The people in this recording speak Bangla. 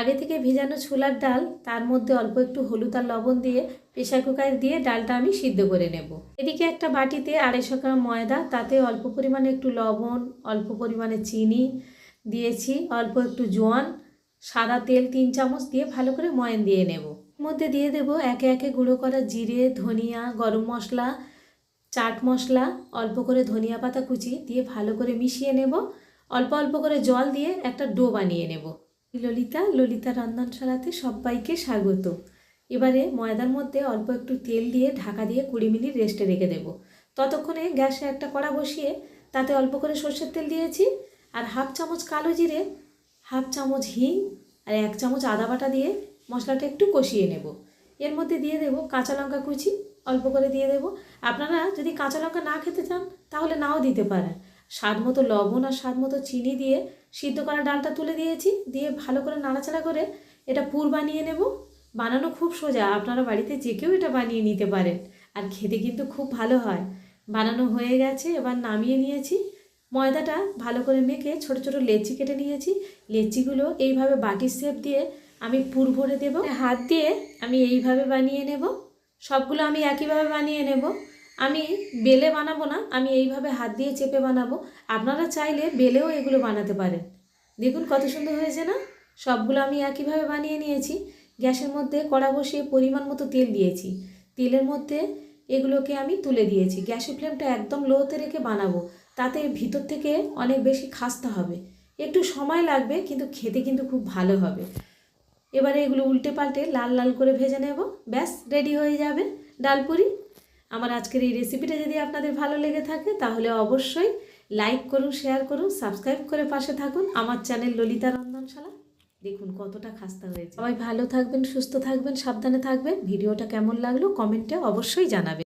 আগে থেকে ভেজানো ছোলার ডাল, তার মধ্যে অল্প একটু হলুদ আর লবণ দিয়ে প্রেশার কুকার দিয়ে ডালটা আমি সিদ্ধ করে নেব। এদিকে একটা বাটিতে আড়াইশো গ্রাম ময়দা, তাতে অল্প পরিমাণে একটু লবণ, অল্প পরিমাণে চিনি দিয়েছি, অল্প একটু জোয়ান, সাদা তেল তিন চামচ দিয়ে ভালো করে ময়ন দিয়ে নেব। মধ্যে দিয়ে দেব একে একে গুঁড়ো করা জিরে, ধনিয়া, গরম মশলা, চাট মশলা, অল্প করে ধনিয়া পাতা কুচি দিয়ে ভালো করে মিশিয়ে নেব। অল্প অল্প করে জল দিয়ে একটা ডো বানিয়ে নেব। ললিতা ললিতা রন্ধনশালাতে সবাইকে স্বাগত। এবারে ময়দার মধ্যে অল্প একটু তেল দিয়ে ঢাকা দিয়ে কুড়ি মিনিট রেস্টে রেখে দেব। ততক্ষণে গ্যাসে একটা কড়া বসিয়ে তাতে অল্প করে সর্ষের তেল দিয়েছি আর হাফ চামচ কালো জিরে, হাফ চামচ হিং আর এক চামচ আদা বাটা দিয়ে মশলাটা একটু কষিয়ে নেব। এর মধ্যে দিয়ে দেব কাঁচা লঙ্কা কুচি, অল্প করে দিয়ে দেব। আপনারা যদি কাঁচা লঙ্কা না খেতে চান তাহলে নাও দিতে পারেন। স্বাদ মতো লবণ আর স্বাদ মতো চিনি দিয়ে সিদ্ধ করা ডালটা তুলে দিয়েছি। দিয়ে ভালো করে নাড়াচাড়া করে এটা পুর বানিয়ে নেব। বানানো খুব সোজা, আপনারা বাড়িতে যে কেউ এটা বানিয়ে নিতে পারেন। আর খেতে কিন্তু খুব ভালো হয়। বানানো হয়ে গেছে, এবার নামিয়ে নিয়েছি। ময়দাটা ভালো করে মেখে ছোট ছোট লেচি কেটে নিয়েছি। লেচিগুলো এইভাবে বাটির শেপ দিয়ে আমি পুর ভরে দেব। হাত দিয়ে আমি এইভাবে বানিয়ে নেব। সবগুলো আমি একইভাবে বানিয়ে নেব। আমি বেলে বানাবো না, আমি এইভাবে হাত দিয়ে চেপে বানাবো। আপনারা চাইলে বেলেও এগুলো বানাতে পারেন। দেখুন কত সুন্দর হয়েছে না? সবগুলো আমি একইভাবে বানিয়ে নিয়েছি। গ্যাসের মধ্যে কড়া বসিয়ে পরিমাণ মতো তেল দিয়েছি। তেলের মধ্যে এগুলোকে আমি তুলে দিয়েছি। গ্যাসের ফ্লেমটা একদম লোতে রেখে বানাবো। তাতে ভিতর থেকে অনেক বেশি খাসতে হবে। একটু সময় লাগবে, কিন্তু খেতে কিন্তু খুব ভালো হবে। এবারে এগুলো উল্টে পাল্টে লাল লাল করে ভেজে নেব। ব্যাস, রেডি হয়ে যাবে ডালপুরি। আমার আজকের এই রেসিপিটা যদি আপনাদের ভালো লেগে থাকে, তাহলে অবশ্যই লাইক করুন শেয়ার করুন সাবস্ক্রাইব করে পাশে থাকুন। আমার চ্যানেল ললিতা রন্ধনশালা। দেখুন কতটা খাস্তা হয়েছে। সবাই ভালো থাকবেন, সুস্থ থাকবেন, সাবধানে থাকবেন। ভিডিওটা কেমন লাগল কমেন্টে অবশ্যই জানাবেন।